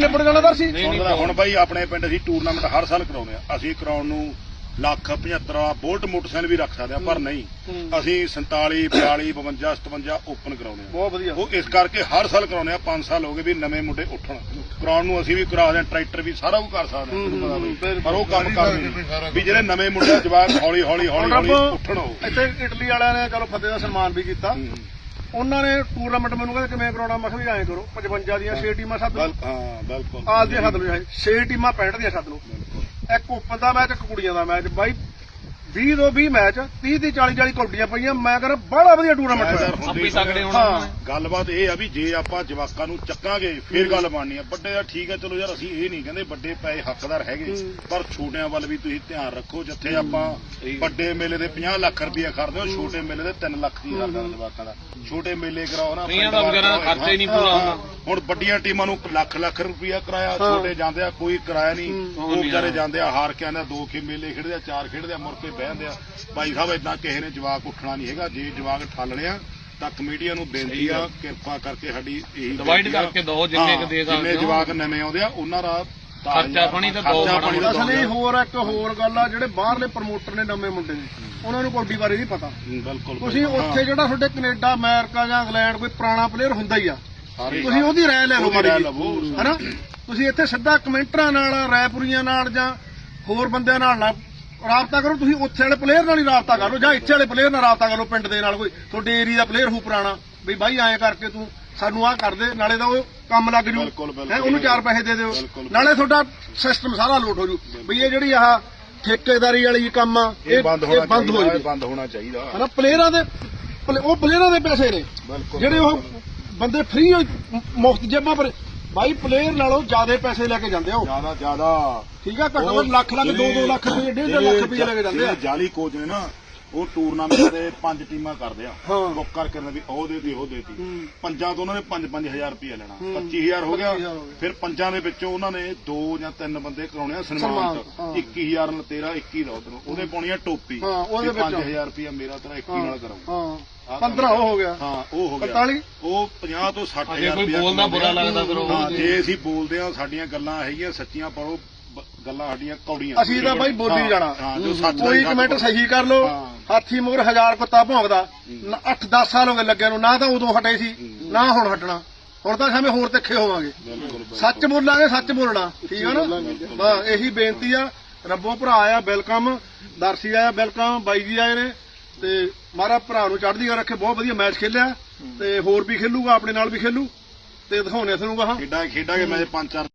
ਨਿਬੜ ਜਾਣਾ ਦਰ ਸੀ ਹੁਣ ਹੁਣ ਬਾਈ ਆਪਣੇ ਪਿੰਡ ਅਸੀਂ ਟੂਰਨਾਮੈਂਟ ਹਰ ਸਾਲ ਕਰਾਉਂਦੇ ਆ ਅਸੀਂ ਕਰਾਉਣ ਨੂੰ ਲੱਖ 75 ਵਾਲਾ ਬੋਲਟ ਮੋਟਰਸਾਈਕਲ ਵੀ ਰੱਖ ਸਕਦੇ ਆ ਪਰ ਨਹੀਂ। ਅਸੀਂ 47 42 52 57 ਓਪਨ ਕਰਾਉਂਦੇ ਆ ਬਹੁਤ ਵਧੀਆ। ਉਹ ਇਸ ਕਰਕੇ ਹਰ ਸਾਲ ਕਰਾਉਂਦੇ ਆ 5 ਸਾਲ ਹੋ ਗਏ ਵੀ ਨਵੇਂ ਮੁੰਡੇ ਉੱਠਣ। ਕਰਾਉਣ ਨੂੰ ਅਸੀਂ ਵੀ ਕਰਾ ਦਿਆਂ ਟਰੈਕਟਰ ਵੀ ਸਾਰਾ ਕੁਝ ਕਰ ਸਕਦੇ ਆ ਤੁਹਾਨੂੰ ਪਤਾ ਬਈ ਪਰ ਉਹ ਕੰਮ ਕਰਦੇ ਨਹੀਂ। ਵੀ ਜਿਹੜੇ ਨਵੇਂ ਮੁੰਡੇ ਜਵਾਬ ਹੌਲੀ ਹੌਲੀ ਹੌਲੀ ਹੌਲੀ ਉੱਠਣ ਉਹ। ਇੱਥੇ ਇਟਲੀ ਵਾਲਿਆਂ ਨੇ ਚਲੋ ਫਤਿਹ ਦਾ ਸਨਮਾਨ ਵੀ ਕੀਤਾ। ਉਹਨਾਂ ਨੇ ਟੂਰਨਾਮੈਂਟ ਮੈਨੂੰ ਕਹਿੰਦੇ ਕਿਵੇਂ ਕਰਾਉਣਾ ਮੈਂ ਕਿਹਾ ਵੀ ਐਂ ਕਰੋ 55 ਦੀਆਂ 6 ਟੀਮਾਂ ਸੱਦ ਲਓ ਹਾਂ ਬਿਲਕੁਲ। ਆਲ ਦੀਆਂ ਸੱਦ ਲਓ 6 ਟੀਮਾਂ 65 ਦੀਆਂ ਸੱਦ ਲਓ ਇੱਕ ਓਪਨ ਦਾ ਮੈਚ ਇੱਕ ਕੁੜੀਆਂ ਦਾ ਮੈਚ। ਬਾਈ 20 ਤੋਂ 20 ਮੈਚ 30 ਦੀ 40 40 ਕੌਡੀਆਂ ਪਈਆਂ। ਮੈਂ ਕਹਿੰਦਾ ਬੜਾ ਵਧੀਆ ਟੂਰਨਾਮੈਂਟ ਹੋਇਆ। ਹੁੰਦੀ ਤਗੜੇ ਹੋਣਾ ਹਾਂ। ਗੱਲਬਾਤ ਇਹ ਆ ਵੀ ਜੇ ਆਪਾਂ ਜਵਾਕਾਂ ਨੂੰ ਚੱਕਾਂਗੇ ਫੇਰ ਗੱਲ ਬਣਨੀ ਆ। ਵੱਡੇ ਆ ਠੀਕ ਆ ਚਲੋ ਯਾਰ ਅਸੀਂ ਇਹ ਨਹੀਂ ਕਹਿੰਦੇ ਵੱਡੇ ਪੈਸੇ ਹੱਕਦਾਰ ਹੈਗੇ। ਪਰ ਛੋਟਿਆਂ ਵੱਲ ਵੀ ਤੁਸੀਂ ਧਿਆਨ ਰੱਖੋ ਜਿੱਥੇ ਆਪਾਂ ਵੱਡੇ ਮੇਲੇ ਦੇ 50 ਲੱਖ ਰੁਪਇਆ ਖਰਚਦੇ ਹੋ ਛੋਟੇ ਮੇਲੇ ਦੇ 3 ਲੱਖ ਦੀ ਕਰਦਾ ਜਵਾਕਾਂ ਦਾ। ਛੋਟੇ ਮੇਲੇ ਕਰਾਓ ਨਾ ਕਈਆਂ ਦਾ ਵਿਚਾਰਿਆਂ ਦਾ ਖਰਚਾ ਹੀ ਨਹੀਂ ਪੂਰਾ ਹਾਂ, ਹੁਣ ਵੱਡੀਆਂ ਟੀਮਾਂ ਨੂੰ ਲੱਖ ਲੱਖ ਰੁਪਇਆ ਕਰਾਇਆ ਛੋਟੇ ਜਾਂਦੇ ਆ ਕੋਈ ਕਿਰਾਇਆ ਨਹੀਂ। ਉਹ ਵਿਚਾਰੇ ਜਾਂਦੇ ਆ ਹਾਰ ਕੇ ਆਂਦੇ ਆ, ਦੋ ਕੇ ਮੇਲੇ ਖੇਡਦੇ ਆ ਚਾਰ ਖੇਡਦੇ ਆ ਮੁੜ ਕੇ ਬਹਿੰਦੇ ਆ। ਭਾਈ ਸਾਹਿਬ ਇਦਾਂ ਕਿਸੇ ਨੇ ਜਵਾਕ ਉੱਠਣਾ ਨਹੀਂ ਹੈਗਾ। ਜੇ ਜਵਾਕ ਠੱਲਣੇ ਆ ਤਾਂ ਕਮੇਡੀਆਂ ਨੂੰ ਬੇਨਤੀ ਆ ਕਿਰਪਾ ਕਰਕੇ ਸਾਡੀ ਇਹੀ ਆ। ਕਰਕੇ ਦਿਓ, ਜਿੰਨੇ ਕੁ ਦੇ ਸਕਦੇ ਜਿੰਨੇ। ਜਵਾਕ ਨਵੇਂ ਆਉਂਦੇ ਆ ਉਹਨਾਂ ਦਾ ਖਰਚਾ ਪਾਣੀ ਤਾਂ ਤਾਂ ਦਿਓ ਅਸਲੀ ਹੋਰ ਇੱਕ ਹੋਰ ਗੱਲ ਆ ਜਿਹੜੇ ਬਾਹਰਲੇ ਪ੍ਰਮੋਟਰ ਨੇ ਨਵੇਂ ਮੁੰਡੇ ਨੇ ਉਹਨਾਂ ਨੂੰ ਕੌਡੀ ਬਾਰੇ ਨਹੀਂ ਪਤਾ। ਬਿਲਕੁਲ ਤੁਸੀਂ। ਉੱਥੇ ਜਿਹੜਾ ਤੁਹਾਡੇ ਕੈਨੇਡਾ ਅਮਰੀਕਾ ਜਾਂ ਇੰਗਲੈਂਡ ਕੋਈ ਪੁਰਾਣਾ ਪਲੇਅਰ ਹੁੰਦਾ ਹੀ ਆ। ਤੁਸੀਂ ਉਹਦੀ ਰਾਏ ਲੈ ਲਓ ਮਾੜੀ। ਲਵੋ। ਹਨਾ? ਤੁਸੀਂ ਇੱਥੇ ਸਿੱਧਾ ਕਮੈਂਟਰਾਂ ਨਾਲ ਰਾਇਪੁਰੀਆਂ ਨਾਲ ਜਾਂ ਹੋਰ ਬੰਦਿਆਂ ਨਾਲ ਨਾ ਰਾਬਤਾ ਕਰੋ ਤੁਸੀਂ ਉੱਥੇ ਵਾਲੇ ਪਲੇਅਰ ਨਾਲ ਹੀ ਰਾਬਤਾ ਕਰੋ ਜਾਂ ਇੱਥੇ ਵਾਲੇ ਪਲੇਅਰ ਨਾਲ ਰਾਬਤਾ ਕਰੋ ਪਿੰਡ ਦੇ ਨਾਲ ਕੋਈ। ਤੁਹਾਡੇ ਏਰੀਆ ਦਾ ਪਲੇਅਰ ਹੋ ਪੁਰਾਣਾ ਵੀ ਬਾਈ ਐਂ ਕਰਕੇ ਤੂੰ ਸਾਨੂੰ ਆਹ ਕਰ ਦੇ ਨਾਲੇ ਤਾਂ ਉਹ ਕੰਮ ਲੱਗ ਜੂ। ਹੈਂ, ਉਹਨੂੰ ਚਾਰ ਪੈਸੇ ਦੇ ਦਿਓ। ਨਾਲੇ ਤੁਹਾਡਾ ਸਿਸਟਮ ਸਾਰਾ ਲੋਟ ਹੋ ਜੂ। ਵੀ ਇਹ ਜਿਹੜੀ ਆਹ ਠੇਕੇਦਾਰੀ ਵਾਲੀ ਕੰਮ ਆ ਇਹ ਬੰਦ ਹੋਣਾ ਚਾਹੀਦਾ ਬੰਦ ਹੋਣਾ ਚਾਹੀਦਾ। ਹਨਾ ਪਲੇਅਰਾਂ ਦੇ ਉਹ ਪਲੇਅਰਾਂ ਦੇ ਪੈਸੇ ਨੇ। ਜਿਹੜੇ ਉਹ ਬੰਦੇ ਫ੍ਰੀ ਮੁਫਤ ਜੇਬਾਂ ਪਰ ਬਾਈ ਪਲੇਅਰ ਨਾਲੋਂ ਜ਼ਿਆਦਾ ਪੈਸੇ ਲੈ ਕੇ ਜਾਂਦੇ ਆ ਉਹ। ਜ਼ਿਆਦਾ ਜ਼ਿਆਦਾ। ਠੀਕ ਆ ਘੱਟੋ ਘੱਟ ਲੱਖ ਲੱਖ 2-2 ਲੱਖ ਰੁਪਏ 1.5 ਲੱਖ ਰੁਪਏ ਲੈ ਕੇ ਜਾਂਦੇ ਆ। ਜਾਲੀ ਕੋਚ ਨੇ ਨਾ ਉਹ ਟੂਰਨਾਮੈਂਟ ਦੇ ਪੰਜ ਟੀਮਾਂ ਕਰਦੇ ਆ ਹਾਂ। ਬੁੱਕ ਕਰਕੇ ਨੇ ਵੀ ਉਹ ਦੇਤੀ ਉਹ ਦੇਤੀ ਹੂੰ। ਪੰਜਾਂ ਤੋਂ ਉਹਨਾਂ ਨੇ 5-5000 ਰੁਪਏ ਲੈਣਾ ਹੂੰ। 25000 ਹੋ ਗਿਆ 25,000 ਹੋ ਗਿਆ। ਫਿਰ ਪੰਜਾਂ ਦੇ ਵਿੱਚੋਂ ਉਹਨਾਂ ਨੇ ਦੋ ਜਾਂ ਤਿੰਨ ਬੰਦੇ ਕਰਾਉਣੇ ਆ ਸਨਮਾਨ, ਸਨਮਾਨਿਤ ਹਾਂ। 21000 ਨਾਲ ਤੇਰਾ 21 ਦਾ ਉਧਰੋਂ ਉਹਦੇ ਪਾਉਣੀ ਆ ਟੋਪੀ ਹਾਂ, ਉਹਦੇ ਤੇ ਵਿੱਚ। 5000 ਰੁਪਏ ਮੇਰਾ ਤੇਰਾ 21 ਨਾਲ ਕਰਾਉ ਹਾਂ 15 ਉਹ ਹੋ ਗਿਆ ਹਾਂ ਉਹ ਹੋ ਗਿਆ 45 ਉਹ 50 ਤੋਂ 60000 ਜੇ ਕੋਈ ਰੁਪਇਆ ਬੋਲਦਾ ਕਮਾਉਂਦੇ ਬੁਰਾ ਆ। ਲੱਗਦਾ ਫਿਰ ਉਹ ਹਾਂ ਜੇ ਅਸੀਂ ਬੋਲਦੇ ਆ ਸਾਡੀਆਂ ਗੱਲਾਂ ਹੈਗੀਆਂ ਸੱਚੀਆਂ ਪਰ ਉਹ ਬ- ਗੱਲਾਂ ਸਾਡੀਆਂ ਕੌੜੀਆਂ ਅਸੀਂ ਤਾਂ ਬਾਈ ਬੋਲੀ ਹਾਂ, ਜਾਣਾ ਹਾਂ ਜੋ ਸੱਚ ਦਾ ਕੋਈ ਕਮੈਂਟ। ਸਹੀ ਕਰ ਲਓ ਹਾਂ। ਹਾਥੀ ਮੋਰ ਹਜ਼ਾਰ ਕੁੱਤਾ ਭੌਂਕਦਾ। 8-10 ਸਾਲ ਹੋ ਗਏ ਲੱਗਿਆ ਨੂੰ ਨਾ ਤਾਂ ਉਦੋਂ ਹਟੇ ਸੀ ਨਾ ਹੁਣ ਹਟਣਾ। ਹੁਣ ਤਾਂ ਸਾਵੇਂ ਹੋਰ ਤਿੱਖੇ ਹੋਵਾਂਗੇ। ਸੱਚ ਬੋਲਾਂਗੇ ਸੱਚ ਬੋਲਣਾ। ਠੀਕ ਆ ਨਾ? ਬਸ ਇਹੀ ਬੇਨਤੀ ਆ। ਰੱਬੋ ਭਰਾ ਆਇਆ ਵੈਲਕਮ। ਦਰਸ਼ੀ ਆਇਆ ਵੈਲਕਮ। ਬਾਈ ਜੀ ਆਏ ਨੇ। ਤੇ ਮਾਰਾ ਭਰਾ ਨੂੰ ਚੜ੍ਹਦੀ ਕਲਾ ਰੱਖੇ ਬਹੁਤ ਵਧੀਆ ਮੈਚ ਖੇਲਿਆ। ਤੇ ਹੋਰ ਵੀ ਖੇਲੂਗਾ ਆਪਣੇ ਨਾਲ ਵੀ ਖੇਲੂ। ਤੇ ਦਿਖਾਉਣੇ ਤੁਹਾਨੂੰ ਗਾਹਾਂ। ਖੇਡਾਂ ਖੇਡਾਂਗੇ ਮੈਂ ਪੰਜ ਚਾਰ